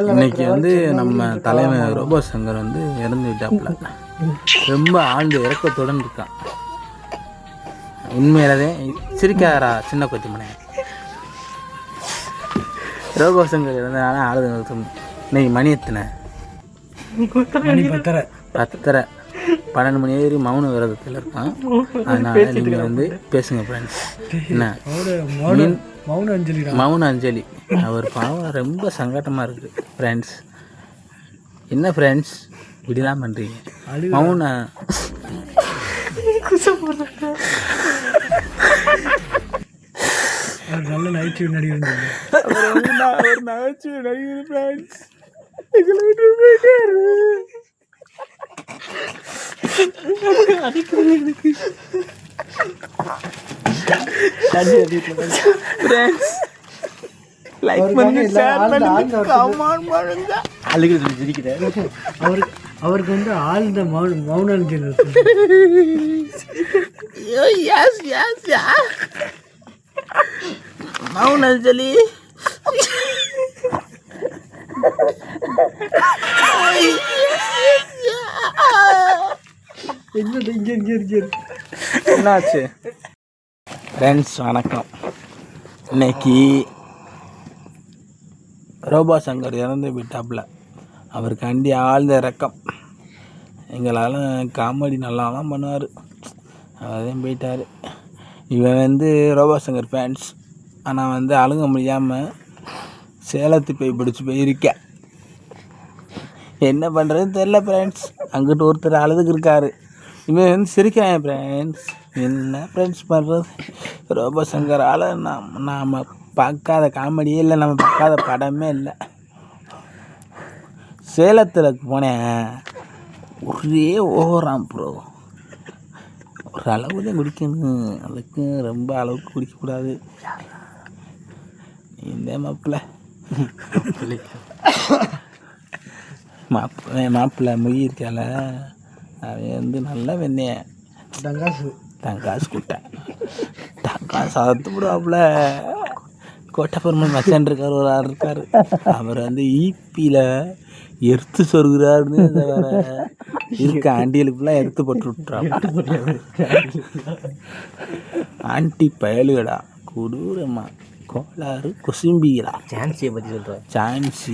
இன்னைக்கு வந்து நம்ம தலைவர் ரோபோ சங்கர் வந்து இறந்து விட்டாப்புல ரொம்ப ஆழ்ந்த இறக்கத்துடன் இருக்கான். உண்மையிலவே சிரிக்காரா சின்ன கொத்திமனே ரோபோ சங்கர் இறந்தனால ஆளுது நிறுத்தம் இன்னைக்கு மணி எத்தனை? பத்தரை. பத்தரை. பன்னெண்டு மணி ஏறி மௌன விரதத்தில் இருக்கான். அதனால நீங்கள் வந்து பேசுங்க ஃப்ரெண்ட்ஸ் என்ன? மௌன அஞ்சலி மௌன அஞ்சலி. அவர் பாவம் ரொம்ப சங்கட்டமாக இருக்குது ஃப்ரெண்ட்ஸ் என்ன ஃப்ரெண்ட்ஸ் இப்படிலாம் பண்ணுறீங்க மௌன. அவர் நல்ல நகைச்சுவை நடிகர் இருந்தாங்க அவர் நகைச்சுவை நடிகர் ஃப்ரெண்ட்ஸ் எங்களை விட்டு போயிட்டாரு ஃப்ரெண்ட்ஸ் லைக் பண்ணுங்க ஷேர் பண்ணுங்க கமெண்ட் பண்ணுங்க அழுகிறது சிரிக்கிறேன் அவருக்கு அவருக்கு வந்து ஆழ்ந்த மௌன மௌன அஞ்சலி இருக்கு. ஐயோ எஸ் எஸ் யா மௌன அஞ்சலி என்னது இங்க இங்க இருக்கு. என்னாச்சு? ஃப்ரெண்ட்ஸ் வணக்கம். இன்னைக்கு ரோபா சங்கர் இறந்து விட்டாப்புல. அவருக்காண்டி ஆழ்ந்த இறக்கம் எங்களால் காமெடி நல்லாலாம் பண்ணுவார். அவரையும் போயிட்டார். இவன் வந்து ரோபா சங்கர் ஃபேன்ஸ் ஆனால் வந்து அழுங்க முடியாமல் சேலத்து போய் பிடிச்சி போயிருக்கேன் என்ன பண்ணுறதுன்னு தெரில ஃப்ரெண்ட்ஸ் அங்கிட்டு ஒருத்தர் அழுதுக்கு இருக்காரு. இவன் வந்து சிரிக்கிறேன் ஃப்ரெண்ட்ஸ் என்ன ஃப்ரெண்ட்ஸ் பண்ணுறது ரோபா சங்கரால் நாம் நாம் பார்க்காத காமெடியே இல்லை நம்ம பார்க்காத படமே இல்லை. சேலத்தில் போனேன் ஒரே ஓவராம் ப்ரோ ஒரு அளவு தான் குடிக்கணும். அதுக்கு ரொம்ப அளவுக்கு குடிக்கக்கூடாது. இந்த மாப்பிள்ள மாப்பிள்ளை மாப்பிள்ளை மொய் இருக்கால. அவன் வந்து நல்ல வெண்ணெய. டங்காசு தங்காசு கூட்டேன் தங்காசு அறுத்து விடுவாப்புல கோட்டப்பெருமாள் மச்சான் இருக்கார் ஒரு ஆள் இருக்கார். அவர் வந்து ஈப்பியில் எர்த்து சொருகிறாருன்னு இருக்க ஆண்டிகளுக்குலாம் எடுத்து போட்டு விட்டுறாங்க ஆண்டி பயலுகடா கொடூரமா கோளாறு குசும்பிகளா சான்சியை பற்றி சொல்கிறேன் சான்சி.